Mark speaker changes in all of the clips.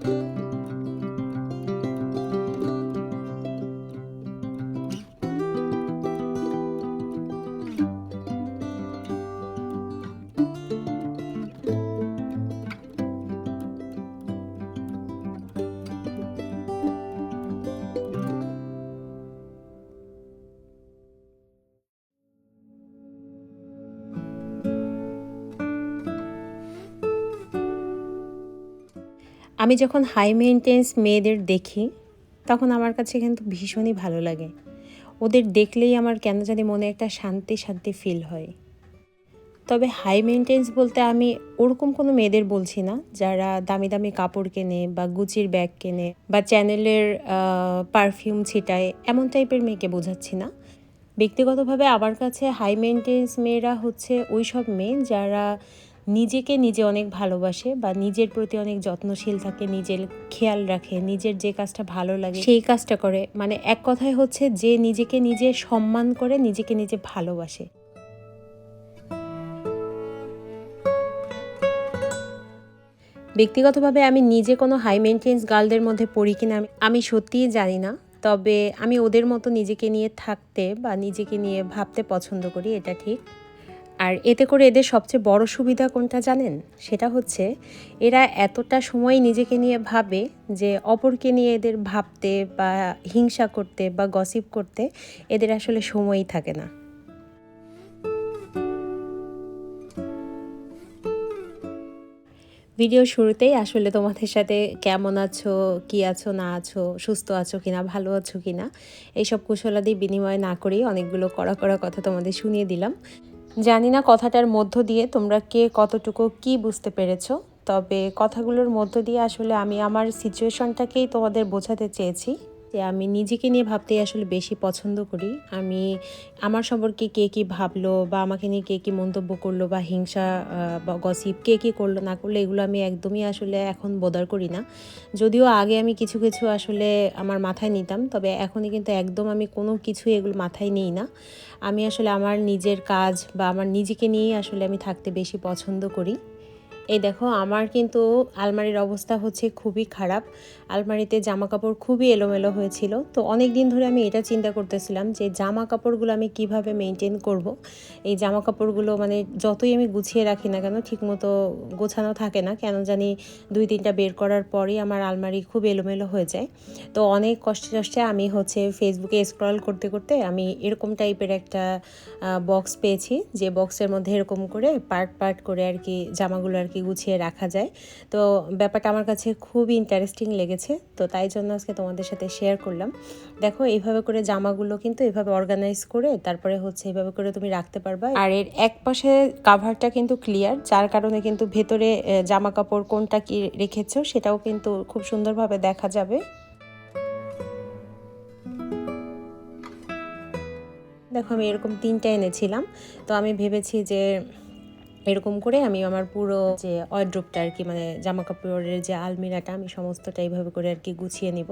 Speaker 1: thank you আমি যখন high maintenance মেয়েদের দেখি, তখন আমার কাছে কিন্তু ভীষণই ভালো লাগে। ওদের দেখলেই আমার কেন জানি মনে একটা শান্তি শান্তি ফিল হয়। তবে হাই মেনটেন্স বলতে আমি ওরকম কোনো মেয়েদের বলছি না, যারা দামি দামি কাপড় কেনে বা গুচির ব্যাগ কেনে বা চ্যানেলের পারফিউম ছিটায়, এমন টাইপের মেয়েকে বোঝাচ্ছি না। ব্যক্তিগতভাবে আমার কাছে হাই মেনটেন্স মেয়েরা হচ্ছে ওই সব মেয়ে যারা নিজেকে নিজে অনেক ভালোবাসে বা নিজের প্রতি অনেক যত্নশীল থাকে, নিজের খেয়াল রাখে, নিজের যে কাজটা ভালো লাগে সেই কাজটা করে। মানে এক কথায় হচ্ছে যে নিজেকে নিজে সম্মান করে, নিজেকে নিজে ভালোবাসে। ব্যক্তিগতভাবে আমি নিজে কোনো হাই মেনটেন্স গার্লদের মধ্যে পড়ি কিনা, আমি সত্যিই জানি না। তবে আমি ওদের মতো নিজেকে নিয়ে থাকতে বা নিজেকে নিয়ে ভাবতে পছন্দ করি, এটা ঠিক। আর এতে করে এদের সবচেয়ে বড় সুবিধা কোনটা জানেন? সেটা হচ্ছে এরা এতটা সময় নিজেকে নিয়ে ভাবে যে অপরকে নিয়ে এদের ভাবতে বা হিংসা করতে বা গসিপ করতে এদের আসলে সময়ই থাকে না। ভিডিও শুরুতেই আসলে তোমাদের সাথে কেমন আছো, কি আছো, না আছো, সুস্থ আছো কিনা, ভালো আছো কিনা, এইসব কুশলাদি বিনিময় না করেই অনেকগুলো কড়া কড়া কথা তোমাদের শুনিয়ে দিলাম। জানি না কথাটার মধ্য দিয়ে তোমরা কে কতটুকু কি বুঝতে পেরেছ, তবে কথাগুলোর মধ্য দিয়ে আসলে আমি আমার সিচুয়েশনটাকেই তোমাদের বোঝাতে চেয়েছি। যে আমি নিজেকে নিয়ে ভাবতেই আসলে বেশি পছন্দ করি। আমি আমার সম্পর্কে কে কী ভাবলো বা আমাকে নিয়ে কে কী মন্তব্য করল বা হিংসা বা গসিপ কে কী করল না করল এগুলো আমি একদমই আসলে এখন বোদার করি না। যদিও আগে আমি কিছু কিছু আসলে আমার মাথায় নিতাম, তবে এখনই কিন্তু একদম আমি কোনো কিছু এগুলো মাথায় নিই না। আমি আসলে আমার নিজের কাজ বা আমার নিজেকে নিয়েই আসলে আমি থাকতে বেশি পছন্দ করি। এই দেখো, আমার কিন্তু আলমারির অবস্থা হচ্ছে খুবই খারাপ। আলমারিতে জামা কাপড় খুবই এলোমেলো হয়েছিল। তো অনেক দিন ধরে আমি এটা চিন্তা করতেছিলাম যে জামা কাপড়গুলো আমি কীভাবে মেনটেন করব। এই জামা কাপড়গুলো মানে যতই আমি গুছিয়ে রাখি না কেন, ঠিকমতো গোছানো থাকে না। কেন জানি দুই তিনটা বের করার পরই আমার আলমারি খুব এলোমেলো হয়ে যায়। তো অনেক কষ্টে কষ্টে আমি হচ্ছে ফেসবুকে স্ক্রল করতে করতে আমি এরকম টাইপের একটা বক্স পেয়েছি। যে বক্সের মধ্যে এরকম করে পার্ট পার্ট করে আর কি জামাগুলো আর কি কি গুছিয়ে রাখা যায়। তো ব্যাপারটা আমার কাছে খুবই ইন্টারেস্টিং লেগেছে। তো তাই জন্য আজকে তোমাদের সাথে শেয়ার করলাম। দেখো, এইভাবে করে জামাগুলো কিন্তু এভাবে অর্গানাইজ করে তারপরে হচ্ছে এইভাবে করে তুমি রাখতে পারবা। আর এর এক পাশে কাভারটা কিন্তু ক্লিয়ার যার কারণে কিন্তু ভেতরে জামা কাপড় কোনটা কি রেখেছো সেটাও কিন্তু খুব সুন্দরভাবে দেখা যাবে। দেখো, আমি এরকম তিনটা এনেছিলাম। তো আমি ভেবেছি যে এরকম করে আমি আমার পুরো যে অয়ড্রোপটা আর কি মানে জামা কাপড়ের যে আলমিরাটা, আমি সমস্তটা এইভাবে করে আর কি গুছিয়ে নিব।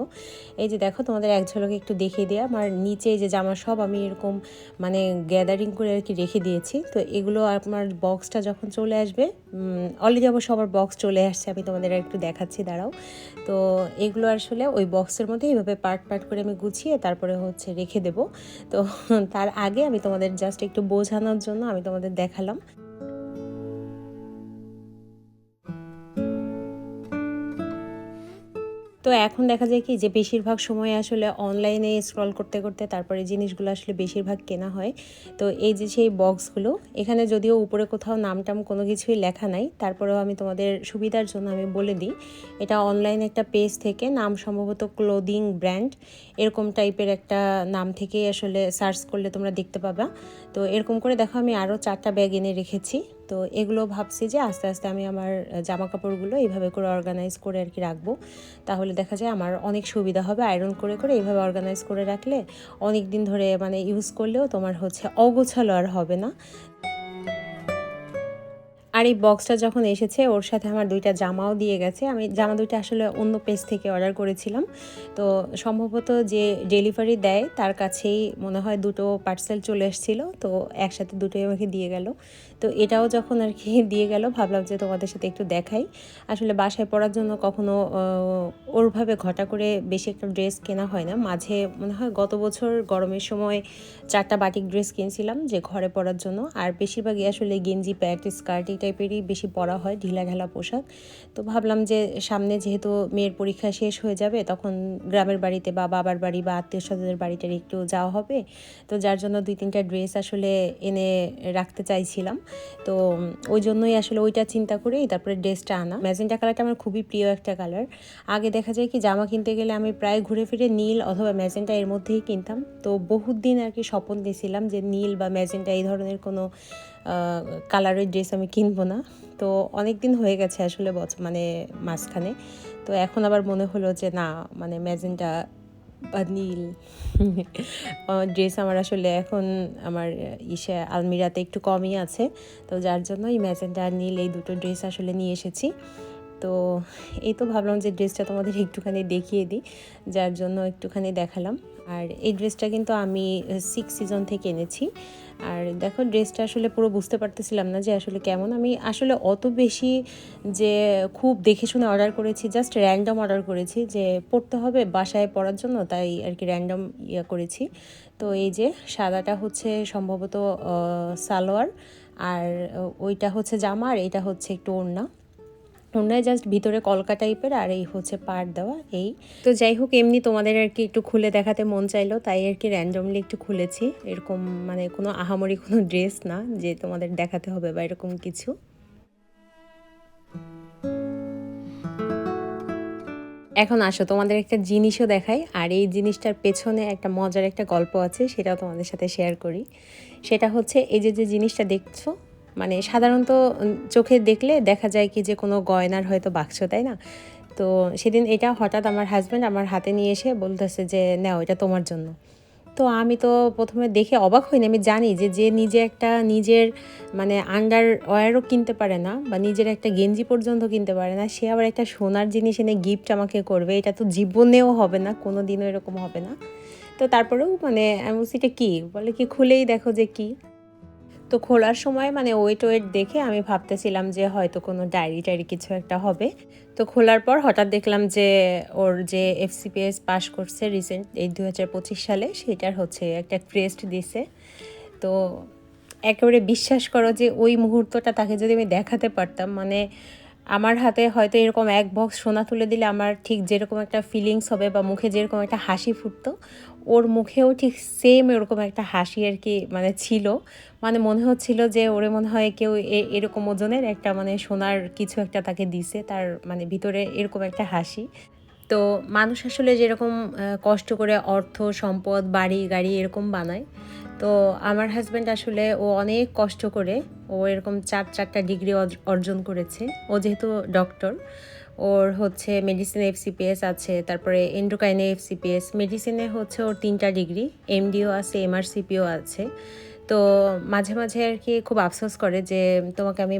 Speaker 1: এই যে দেখো, তোমাদের এক ঝলকে একটু দেখিয়ে দিয়ে আমার নিচে যে জামা সব আমি এরকম মানে গ্যাদারিং করে আর কি রেখে দিয়েছি। তো এগুলো আমার বক্সটা যখন চলে আসবে অলরেডি অবশ্য সবার বক্স চলে আসছে, আমি তোমাদের একটু দেখাচ্ছি, দাঁড়াও। তো এগুলো আসলে ওই বক্সের মধ্যে এইভাবে পার্ট পার্ট করে আমি গুছিয়ে তারপরে হচ্ছে রেখে দেব। তো তার আগে আমি তোমাদের জাস্ট একটু বোঝানোর জন্য আমি তোমাদের দেখালাম। তো এখন দেখা যায় কি যে বেশিরভাগ সময় আসলে অনলাইনে স্ক্রল করতে করতে তারপরে জিনিসগুলো আসলে বেশিরভাগ কেনা হয়। তো এই যে সেই বক্সগুলো এখানে যদিও উপরে কোথাও নামটাম কোনো কিছুই লেখা নাই, তারপরেও আমি তোমাদের সুবিধার জন্য আমি বলে দিই, এটা অনলাইন একটা পেজ থেকে নাম সম্ভবত ক্লোদিং ব্র্যান্ড এরকম টাইপের একটা নাম থেকেই আসলে সার্চ করলে তোমরা দেখতে পাবা। তো এরকম করে দেখো আমি আরও চারটা ব্যাগ এনে রেখেছি। তো এগুলো ভাবছি যে আস্তে আস্তে আমি আমার জামা কাপড়গুলো এইভাবে করে অর্গানাইজ করে আর কি রাখব। তাহলে দেখা যায় আমার অনেক সুবিধা হবে আয়রন করে করে এইভাবে অর্গানাইজ করে রাখলে অনেক দিন ধরে মানে ইউজ করলেও তোমার হচ্ছে অগোছালো আর হবে না। আর এই বক্সটা যখন এসেছে, ওর সাথে আমার দুইটা জামাও দিয়ে গেছে। আমি জামা দুইটা আসলে অন্য পেজ থেকে অর্ডার করেছিলাম। তো সম্ভবত যে ডেলিভারি দেয়, তার কাছেই মনে হয় দুটো পার্সেল চলে এসেছিল। তো একসাথে দুটোই আমাকে দিয়ে গেল। তো এটাও যখন আর কি দিয়ে গেল, ভাবলাম যে তোমাদের সাথে একটু দেখাই। আসলে বাসায় পরার জন্য কখনো ওরভাবে ঘটা করে বেশি একটা ড্রেস কেনা হয় না। মাঝে মনে হয় গত বছর গরমের সময় চারটা বাটিক ড্রেস কিনছিলাম যে ঘরে পরার জন্য। আর বেশিরভাগই আসলে গেঞ্জি, প্যান্ট, স্কার্ট এই টাইপেরই বেশি পরা হয়, ঢিলা ঢালা পোশাক। তো ভাবলাম যে সামনে যেহেতু মেয়ের পরীক্ষা শেষ হয়ে যাবে, তখন গ্রামের বাড়িতে বা বাবার বাড়ি বা আত্মীয় স্বজনের বাড়িটার একটু যাওয়া হবে। তো যার জন্য দুই তিনটা ড্রেস আসলে এনে রাখতে চাইছিলাম। তো ওই জন্যই আসলে ওইটা চিন্তা করেই তারপরে ড্রেসটা আনা। ম্যাজেন্টা কালারটা আমার খুবই প্রিয় একটা কালার। আগে দেখা যায় কি জামা কিনতে গেলে আমি প্রায় ঘুরে ফিরে নীল অথবা ম্যাজেন্টা এর মধ্যেই কিনতাম। তো বহুত দিন আর কি স্বপ্ন দিয়েছিলাম যে নীল বা ম্যাজেন্টা এই ধরনের কোনো কালারের ড্রেস আমি কিনবো না। তো অনেক দিন হয়ে গেছে আসলে বছর মানে মাঝখানে। তো এখন আবার মনে হলো যে না মানে ম্যাজেন্টা বা নীল। ড্রেস আমার আসলে এখন আমার ইসে আলমিরাতে একটু কমই আছে। তো যার জন্য এই ম্যাজেন্টা আর নীল এই দুটো ড্রেস আসলে নিয়ে এসেছি। তো এই তো ভাবলাম যে ড্রেসটা তোমাদের একটুখানি দেখিয়ে দিই। যার জন্য একটুখানি দেখালাম। আর এই ড্রেসটা কিন্তু আমি সিক্স সিজন থেকে এনেছি। আর দেখো, ড্রেসটা আসলে পুরো বুঝতে পারতেছিলাম না যে আসলে কেমন। আমি আসলে অত বেশি যে খুব দেখে শুনে অর্ডার করেছি জাস্ট র্যান্ডম অর্ডার করেছি যে পড়তে হবে বাসায় পড়ার জন্য, তাই আর কি র্যান্ডম ইয়ে করেছি। তো এই যে সাদাটা হচ্ছে সম্ভবত সালোয়ার, আর ওইটা হচ্ছে জামা, আর এইটা হচ্ছে একটু ওড়না। ওনায় জাস্ট ভিতরে কলকা টাইপের আর এই হচ্ছে পাড় দেওয়া, এই। তো যাই হোক, এমনি তোমাদের আর কি একটু খুলে দেখাতে মন চাইলো, তাই আর কি র্যান্ডমলি একটু খুলেছি। এরকম মানে কোনো আহামরি কোনো ড্রেস না, যে তোমাদের দেখাতে হবে বা এরকম কিছু। এখন আসো, তোমাদের একটা জিনিসও দেখাই, আর এই জিনিসটার পেছনে একটা মজার একটা গল্প আছে, সেটাও তোমাদের সাথে শেয়ার করি। সেটা হচ্ছে, এই যে যে জিনিসটা দেখছ মানে সাধারণত চোখে দেখলে দেখা যায় কি যে কোনো গয়নার হয়তো বাক্স, তাই না? তো সেদিন এটা হঠাৎ আমার হাজব্যান্ড আমার হাতে নিয়ে এসে বলতেছে যে, নাও, এটা তোমার জন্য। তো আমি তো প্রথমে দেখে অবাক হইনি আমি জানি যে যে নিজে একটা নিজের মানে আন্ডার ওয়ারও কিনতে পারে না বা নিজের একটা গেঞ্জি পর্যন্ত কিনতে পারে না, সে আবার একটা সোনার জিনিস এনে গিফট আমাকে করবে, এটা তো জীবনেও হবে না কোনো দিনও এরকম হবে না। তো তারপরেও মানে আমি এটা কী? বলে কি, খুলেই দেখো যে কী। তো খোলার সময় মানে ওয়েট ওয়েট দেখে আমি ভাবতেছিলাম যে হয়তো কোনো ডায়েরি টায়েরি কিছু একটা হবে। তো খোলার পর হঠাৎ দেখলাম যে ওর যে এফসিপিএস পাশ করছে রিসেন্ট এই দু হাজার পঁচিশ সালে, সেটার হচ্ছে একটা ক্রেস্ট দিছে। তো একেবারে বিশ্বাস করো যে ওই মুহূর্তটা তাকে যদি আমি দেখাতে পারতাম মানে আমার হাতে হয়তো এরকম এক বক্স সোনা তুলে দিলে আমার ঠিক যেরকম একটা ফিলিংস হবে বা মুখে যেরকম একটা হাসি ফুটতো, ওর মুখেও ঠিক সেম এরকম একটা হাসি আর কি মানে ছিল। মানে মনে হচ্ছিল যে ওরে মনে হয় কেউ এরকম ওজনের একটা মানে সোনার কিছু একটা তাকে দিছে, তার মানে ভিতরে এরকম একটা হাসি। তো মানুষ আসলে যেরকম কষ্ট করে অর্থ, সম্পদ, বাড়ি, গাড়ি এরকম বানায়। তো আমার হাজব্যান্ড আসলে ও অনেক কষ্ট করে, ও এরকম চার চারটা ডিগ্রি অর্জন করেছে। ও যেহেতু ডক্টর ওর হচ্ছে মেডিসিন এফসিপিএস আছে, তারপরে এন্ডোকাইনে এফসিপিএস মেডিসিনে হচ্ছে ওর তিনটা ডিগ্রি এমডিও আছে এমআরসিপিও আছে। তো মাঝে মাঝে আর কি খুব আফসোস করে যে তোমাকে আমি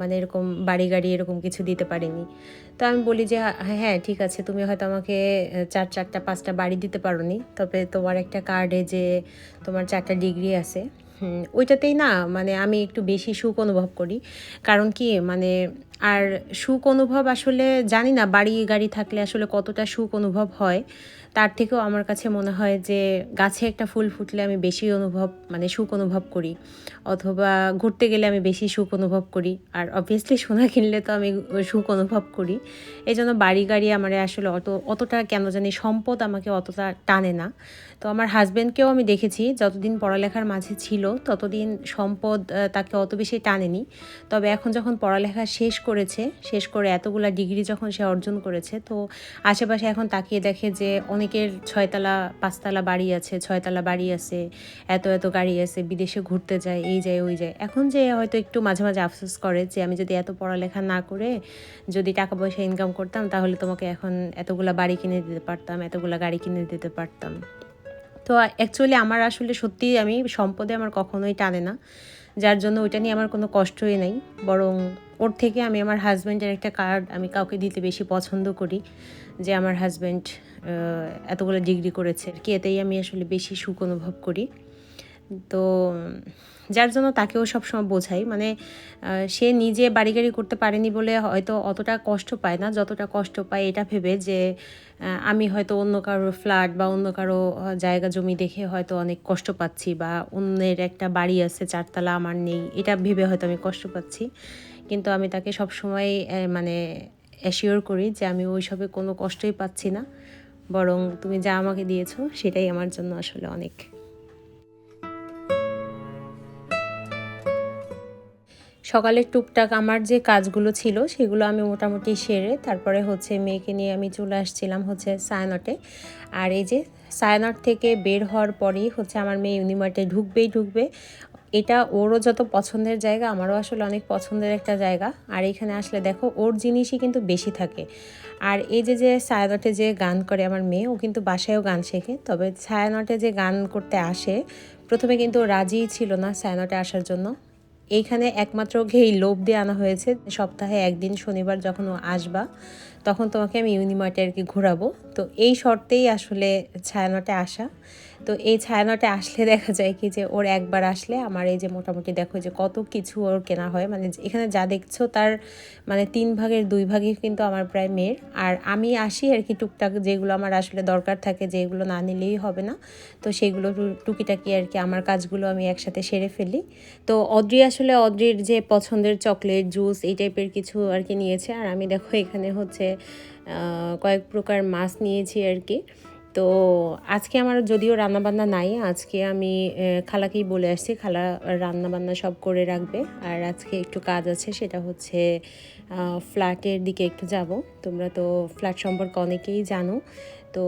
Speaker 1: মানে এরকম বাড়ি গাড়ি এরকম কিছু দিতে পারিনি। তো আমি বলি যে হ্যাঁ হ্যাঁ ঠিক আছে, তুমি হয়তো আমাকে চার চারটা, পাঁচটা বাড়ি দিতে পারো তবে তোমার একটা কার্ডে যে তোমার চারটা ডিগ্রি আছে ওইটাতেই না মানে আমি একটু বেশি সুখ অনুভব করি। কারণ কি মানে আর সুখ অনুভব আসলে জানি না, বাড়ি গাড়ি থাকলে আসলে কতটা সুখ অনুভব হয়। তার থেকেও আমার কাছে মনে হয় যে গাছে একটা ফুল ফুটলে আমি বেশি অনুভব মানে সুখ অনুভব করি। অথবা ঘুরতে গেলে আমি বেশি সুখ অনুভব করি। আর অবভিয়াসলি সোনা কিনলে তো আমি সুখ অনুভব করি। এই জন্য বাড়ি গাড়ি আমার আসলে অত, অতটা কেন জানি সম্পদ আমাকে অতটা টানে না। তো আমার হাজব্যান্ডকেও আমি দেখেছি, যতদিন পড়ালেখার মাঝে ছিল ততদিন সম্পদ তাকে অত বেশি টানেনি। তবে এখন যখন পড়ালেখা শেষ করেছে, শেষ করে এতগুলা ডিগ্রি যখন সে অর্জন করেছে, তো আশেপাশে এখন তাকিয়ে দেখে যে অনেকের ছয়তলা, পাঁচতলা বাড়ি আছে, ছয়তলা বাড়ি আছে, এত এত গাড়ি আছে, বিদেশে ঘুরতে যায়, এই যায়, ওই যায়। এখন যে হয়তো একটু মাঝে মাঝে আফসোস করে যে আমি যদি এত পড়ালেখা না করে যদি টাকা পয়সা ইনকাম করতাম, তাহলে তোমাকে এখন এতগুলা বাড়ি কিনে দিতে পারতাম, এতগুলা গাড়ি কিনে দিতে পারতাম। তো অ্যাকচুয়ালি আমার আসলে সত্যি আমি সম্পদে আমার কখনোই টানে না। যার জন্য ওইটা নিয়ে আমার কোনো কষ্টই নেই। বরং ওর থেকে আমি আমার হাজব্যান্ডের একটা কার্ড আমি কাউকে দিতে বেশি পছন্দ করি যে আমার হাজব্যান্ড এতগুলো ডিগ্রি করেছে। আর কি, এতেই আমি আসলে বেশি সুখ অনুভব করি। তো যার জন্য তাকেও সবসময় বোঝাই। মানে সে নিজে বাড়ি গাড়ি করতে পারেনি বলে হয়তো অতটা কষ্ট পায় না, যতটা কষ্ট পায় এটা ভেবে যে আমি হয়তো অন্য কারও ফ্ল্যাট বা অন্য কারও জায়গা জমি দেখে হয়তো অনেক কষ্ট পাচ্ছি বা অন্যের একটা বাড়ি আছে, চারতলা আমার নেই, এটা ভেবে হয়তো আমি কষ্ট পাচ্ছি। কিন্তু আমি তাকে সবসময় মানে অ্যাসিওর করি যে আমি ওইসবে কোনো কষ্টই পাচ্ছি না। বরং তুমি যা আমাকে দিয়েছ, সেটাই আমার জন্য আসলে অনেক সকালের টুকটাক আমার যে কাজগুলো ছিল, সেগুলো আমি মোটামুটি সেরে তারপরে হচ্ছে মেয়েকে নিয়ে আমি চলে আসছিলাম হচ্ছে সায়নটে। আর এই যে সায়নট থেকে বের হওয়ার পরেই হচ্ছে আমার মেয়ে ইউনিমার্টে ঢুকবেই ঢুকবে। এটা ওরও যত পছন্দের জায়গা, আমারও আসলে অনেক পছন্দের একটা জায়গা। আর এখানে আসলে দেখো, ওর জিনিসই কিন্তু বেশি থাকে। আর এই যে যে ছায়ানটে যে গান করে আমার মেয়ে, ও কিন্তু বাসায়ও গান শেখে। তবে ছায়ানটে যে গান করতে আসে, প্রথমে কিন্তু রাজিই ছিল না ছায়ানটে আসার জন্য। এইখানে একমাত্র ঘেই লোভ দিয়ে আনা হয়েছে। সপ্তাহে একদিন শনিবার যখন ও আসবা, তখন তোমাকে আমি ইউনিমার্টে আর কি ঘোরাবো। তো এই শর্তেই আসলে ছায়ানটে আসা। তো এই ছায়ানটে আসলে দেখা যায় কি যে ওর একবার আসলে আমার এই যে মোটামুটি দেখো যে কত কিছু ওর কেনা হয়। মানে এখানে যা দেখছ তার মানে তিন ভাগের দুই ভাগই কিন্তু আমার প্রায় মেয়ের। আর আমি আসি আর কি টুকটাক যেগুলো আমার আসলে দরকার থাকে যেগুলো না নিলেই হবে না। তো সেগুলো টুকিটাকি আর কি আমার কাজগুলো আমি একসাথে সেরে ফেলি। তো অদ্রি আসলে অদ্রির যে পছন্দের চকলেট, জুস এই টাইপের কিছু আর কি নিয়েছে। আর আমি দেখো এখানে হচ্ছে কয়েক প্রকার মাছ নিয়েছি আর কি। তো আজকে আমার যদিও রান্নাবান্না নাই, আজকে আমি খালাকেই বলে আসছি, খালা রান্নাবান্না সব করে রাখবে। আর আজকে একটু কাজ আছে, সেটা হচ্ছে ফ্ল্যাটের দিকে একটু যাব। তোমরা তো ফ্ল্যাট সম্পর্কে অনেকেই জানো। তো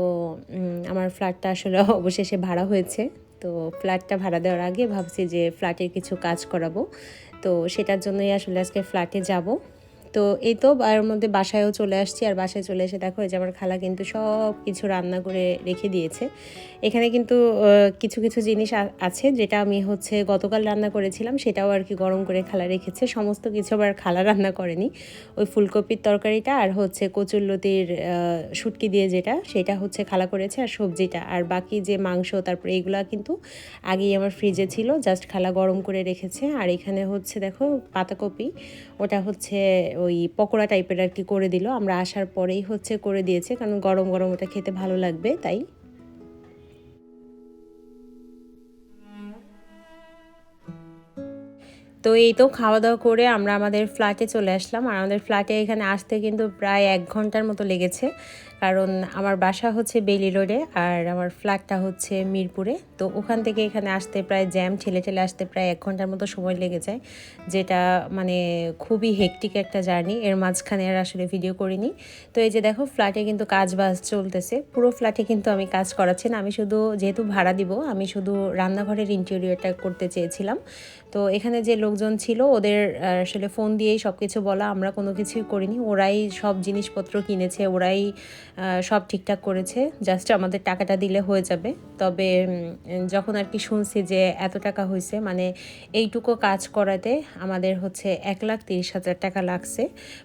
Speaker 1: আমার ফ্ল্যাটটা আসলে অবশেষে ভাড়া হয়েছে। তো ফ্ল্যাটটা ভাড়া দেওয়ার আগে ভাবছি যে ফ্ল্যাটের কিছু কাজ করাবো। তো সেটার জন্যই আসলে আজকে ফ্ল্যাটে যাব। তো এই তো এর মধ্যে বাসায়ও চলে আসছি। আর বাসায় চলে এসে দেখো, এই যে আমার খালা কিন্তু সব কিছু রান্না করে রেখে দিয়েছে। এখানে কিন্তু কিছু কিছু জিনিস আছে যেটা আমি হচ্ছে গতকাল রান্না করেছিলাম, সেটাও আর কি গরম করে খালা রেখেছে। সমস্ত কিছু আবার খালা রান্না করেনি। ওই ফুলকপির তরকারিটা আর হচ্ছে কচুরলতির শুটকি দিয়ে যেটা, সেটা হচ্ছে খালা করেছে আর সবজিটা। আর বাকি যে মাংস, তারপরে এইগুলা কিন্তু আগেই আমার ফ্রিজে ছিল, জাস্ট খালা গরম করে রেখেছে। আর এখানে হচ্ছে দেখো পাতাকপি, ওটা হচ্ছে ওই পকোড়া টাইপের আর কি করে দিল। আমরা আসার পরেই হচ্ছে করে দিয়েছে, কারণ গরম গরম ওটা খেতে ভালো লাগবে, তাই। তো এই তো খাওয়া দাওয়া করে আমরা আমাদের ফ্ল্যাটে চলে আসলাম। আর আমাদের ফ্ল্যাটে এখানে আসতে কিন্তু প্রায় এক ঘণ্টার মতো লেগেছে। কারণ আমার বাসা হচ্ছে বেলি রোডে আর আমার ফ্ল্যাটটা হচ্ছে মিরপুরে। তো ওখান থেকে এখানে আসতে প্রায় জ্যাম ঠেলে ঠেলে আসতে প্রায় এক ঘণ্টার মতো সময় লেগে যায়। যেটা মানে খুবই হেকটিক একটা জার্নি এর মাঝখানে আর আসলে ভিডিও করিনি। তো এই যে দেখো ফ্ল্যাটে কিন্তু কাজ বাজ চলতেছে। পুরো ফ্ল্যাটে কিন্তু আমি কাজ করাচ্ছি না। আমি শুধু যেহেতু ভাড়া দিব, আমি শুধু রান্নাঘরের ইন্টেরিয়রটা করতে চেয়েছিলাম। তো এখানে যে লোকজন ছিল, ওদের আসলে ফোন দিয়েই সব কিছু বলা, আমরা কোনো কিছুই করিনি। ওরাই সব জিনিসপত্র কিনেছে, ওরাই সব ঠিকঠাক করেছে। জাস্ট আমাদের টাকাটা দিলে হয়ে যাবে। তবে যখন আর কি শুনছি যে এত টাকা হয়েছে মানে এইটুকু কাজ করাতে আমাদের হচ্ছে এক লাখ তিরিশ হাজার টাকা লাগছে।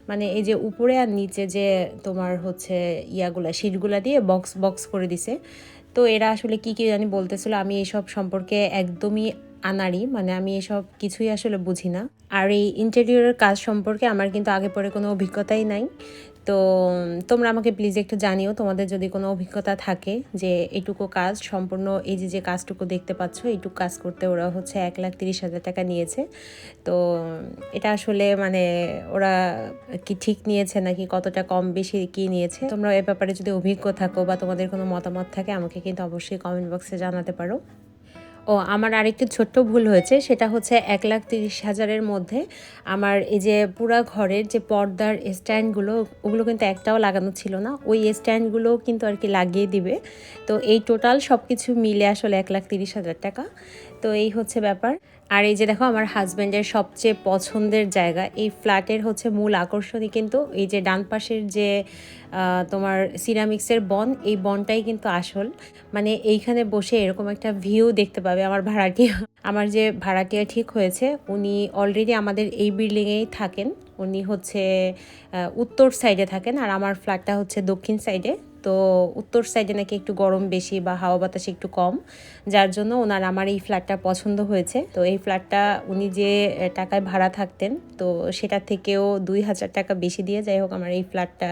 Speaker 1: মানে এই যে উপরে আর নিচে যে তোমার হচ্ছে ইয়াগুলা সিটগুলা দিয়ে বক্স বক্স করে দিছে। তো এরা আসলে কি কি জানি বলতেছিল, আমি এসব সম্পর্কে একদমই আনারি মানে আমি এসব কিছুই আসলে বুঝি না। আর এই ইন্টেরিয়রের কাজ সম্পর্কে আমার কিন্তু আগে পরে কোনো অভিজ্ঞতাই নাই। তো, তোমরা আমাকে প্লিজ একটু জানিও, তোমাদের যদি কোনো অভিজ্ঞতা থাকে যে এটুকু কাজ সম্পূর্ণ এই যে যে কাজটুকু দেখতে পাচ্ছ, এইটুকু কাজ করতে ওরা হচ্ছে এক লাখ তিরিশ হাজার টাকা নিয়েছে। তো, এটা আসলে মানে ওরা কি ঠিক নিয়েছে নাকি কতটা কম বেশি কি নিয়েছে, তোমরা এ ব্যাপারে যদি অভিজ্ঞ থাকো বা তোমাদের কোনো মতামত থাকে আমাকে কিন্তু অবশ্যই কমেন্ট বক্সে জানাতে পারো। ও, আমার আরেকটি ছোট্ট ভুল হয়েছে, সেটা হচ্ছে এক লাখ তিরিশ হাজারের মধ্যে আমার এই যে পুরা ঘরের যে পর্দার স্ট্যান্ডগুলো, ওগুলো কিন্তু একটাও লাগানো ছিল না। ওই স্ট্যান্ডগুলো কিন্তু আর কি লাগিয়ে দিবে। তো এই টোটাল সব কিছু মিলে আসলে এক লাখ তিরিশ হাজার টাকা। তো এই হচ্ছে ব্যাপার। আর এই যে দেখো, আমার হাজব্যান্ডের সবচেয়ে পছন্দের জায়গা, এই ফ্ল্যাটের হচ্ছে মূল আকর্ষণই কিন্তু এই যে ডান পাশের যে তোমার সিরামিক্সের বন, এই বনটাই কিন্তু আসল। মানে এইখানে বসে এরকম একটা ভিউ দেখতে পাবে আমার ভাড়াটিয়া। আমার যে ভাড়াটিয়া ঠিক হয়েছে, উনি অলরেডি আমাদের এই বিল্ডিংয়েই থাকেন। উনি হচ্ছে উত্তর সাইডে থাকেন আর আমার ফ্ল্যাটটা হচ্ছে দক্ষিণ সাইডে তো উত্তর সাইডে নাকি একটু গরম বেশি বা হাওয়া বাতাস একটু কম, যার জন্য ওনার আমার এই ফ্ল্যাটটা পছন্দ হয়েছে। তো এই ফ্ল্যাটটা উনি যে টাকায় ভাড়া থাকতেন, তো সেটা থেকেও দুই হাজার টাকা বেশি দিয়ে যাই হোক আমার এই ফ্ল্যাটটা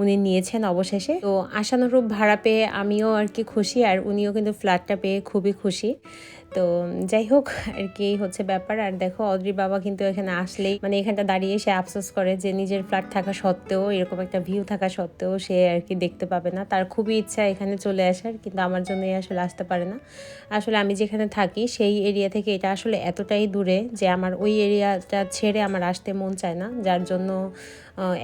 Speaker 1: উনি নিয়েছেন অবশেষে। তো আশানুরূপ ভাড়া পেয়ে আমিও আর কি খুশি, আর উনিও কিন্তু ফ্ল্যাটটা পেয়ে খুবই খুশি। তো যাই হোক, আর কি হচ্ছে ব্যাপার। আর দেখো অদ্রি বাবা কিন্তু এখানে আসলেই মানে এখানটা দাঁড়িয়ে সে আফসোস করে যে নিজের ফ্ল্যাট থাকা সত্ত্বেও, এরকম একটা ভিউ থাকা সত্ত্বেও সে আর কি দেখতে পাবে না। তার খুবই ইচ্ছা এখানে চলে আসার, কিন্তু আমার জন্যই আসলে আসতে পারে না। আসলে আমি যেখানে থাকি, সেই এরিয়া থেকে এটা আসলে এতটাই দূরে যে আমার ওই এরিয়াটা ছেড়ে আমার আসতে মন চায় না। যার জন্য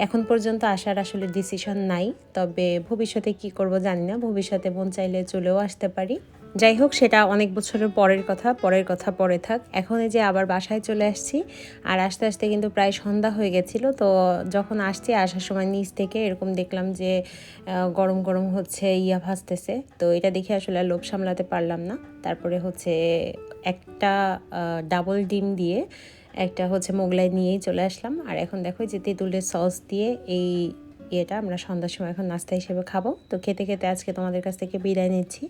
Speaker 1: এখন পর্যন্ত আসার আসলে ডিসিশন নাই। তবে ভবিষ্যতে কি করব জানি না। ভবিষ্যতে মন চাইলে চলেও আসতে পারি। যাই হোক সেটা অনেক বছরের পরের কথা পরের কথা পরে থাক। এখন এই যে আবার বাসায় চলে আসছি, আর আস্তে আস্তে কিন্তু প্রায় সন্ধ্যা হয়ে গেছিল, তো যখন আসছি, আসার সময় নিচ থেকে এরকম দেখলাম যে গরম গরম হচ্ছে, ইয়া ভাসতেছে। তো এটা দেখে আসলে লোভ সামলাতে পারলাম না। তারপরে হচ্ছে একটা ডাবল ডিম দিয়ে একটা হচ্ছে মোগলাই নিয়েই চলে আসলাম। আর এখন দেখো যে তেঁতুলের সস দিয়ে এই ইয়েটা আমরা সন্ধ্যার সময় এখন নাস্তা হিসেবে খাব। তো খেতে খেতে আজকে তোমাদের কাছ থেকে বিদায় নিচ্ছি।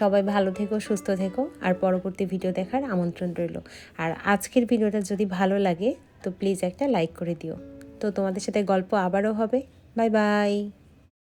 Speaker 1: সবাই ভালো থেকো, সুস্থ থেকো, আর পরবর্তী ভিডিও দেখার আমন্ত্রণ রইল। আর আজকের ভিডিওটা যদি ভালো লাগে, তো প্লিজ একটা লাইক করে দিও। তো তোমাদের সাথে গল্প আবারও হবে। Bye bye